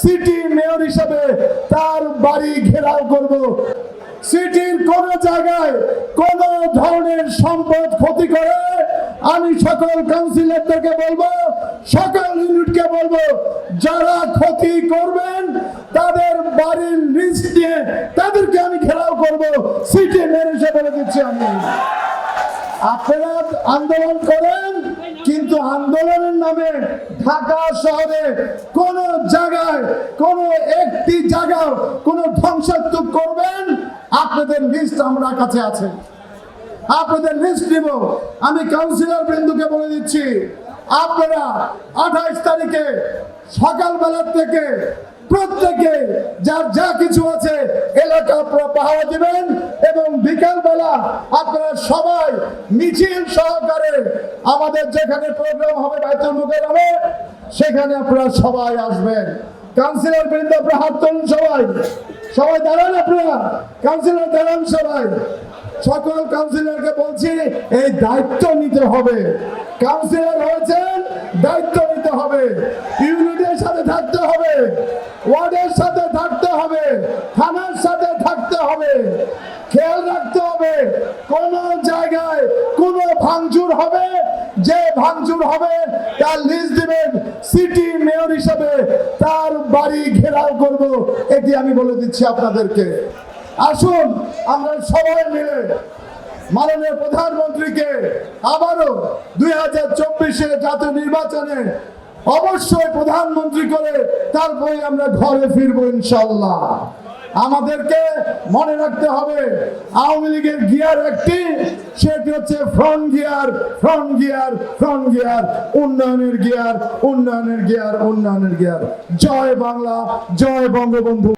City mayor হিসেবে তার বাড়ি ঘেরাও করব। সিটির কোন জায়গায় কোন ধরনের সম্পদ ক্ষতি করে আমি সকল কাউন্সিলরদেরকে বলব, সকল ইউনিটকে বলব, যারা ক্ষতি করবেন তাদের বাড়ির লিস্ট দিয়ে তাদেরকে আমি ঘেরাও করব। সিটি মেয়র হিসেবে দিচ্ছি আমি। আপনারা আন্দোলন করেন কিন্তু আন্দোলনের নামে ঢাকা শহরে কোন জায়গায়, কোন একটি জায়গা কোন ধ্বংসাত্মক করবেন? আপনাদের লিস্ট আমরা কাছে আছে। আপনাদের লিস্ট নিব। আমি কাউন্সিলর বৃন্দুকে বলে দিচ্ছি, আপনারা আঠাইশ তারিখে সকালবেলা থেকে প্রত্যেকে যার যা কিছু আছে, এলাকা পাহারা দিবেন এবং বিকালবেলা সবাই মিছিল সহকারে আমাদের যেখানে প্রোগ্রাম হবে বাইতুল মুকাররমে, সেখানে আপনারা সবাই আসবেন। কাউন্সিলর বৃন্দ, আপনারা হাত তুলুন সবাই। সবাই দাঁড়ান আপনারা। কাউন্সিলর দাঁড়ান সবাই। সকল কাউন্সিলরকে বলছি, এই দায়িত্ব নিতে হবে। কাউন্সিলর হয়েছেন, দায়িত্ব নিতে হবে। ইউনিটের সাথে থাকতে হবে। ওয়ার্ডের সাথে থাকতে হবে। থানার সাথে থাকতে হবে। খেয়াল রাখতে হবে, কোন জায়গায় কোন ভাঙচুর হবে, যে ভাঙচুর হবে তার লিস্ট দিবেন, সিটি মেয়র হিসাবে তার বাড়ি ঘেরাও করব, এটি আমি বলে দিচ্ছি আপনাদেরকে। আসুন, আমরা সবাই মিলে মাননীয় প্রধানমন্ত্রীকে আবারও দুই হাজার চব্বিশে জাতীয় নির্বাচনে অবশ্যই প্রধানমন্ত্রী করে তারপরে আমরা ঘরে ফিরবো ইনশাল্লাহ আমাদেরকে মনে রাখতে হবে, আওয়ামী লীগের গিয়ার একটি, সেটি হচ্ছে front gear front gear front gear উন্নয়নের গিয়ার উন্নয়নের গিয়ার উন্নয়নের গিয়ার। জয় বাংলা, জয় বঙ্গবন্ধু।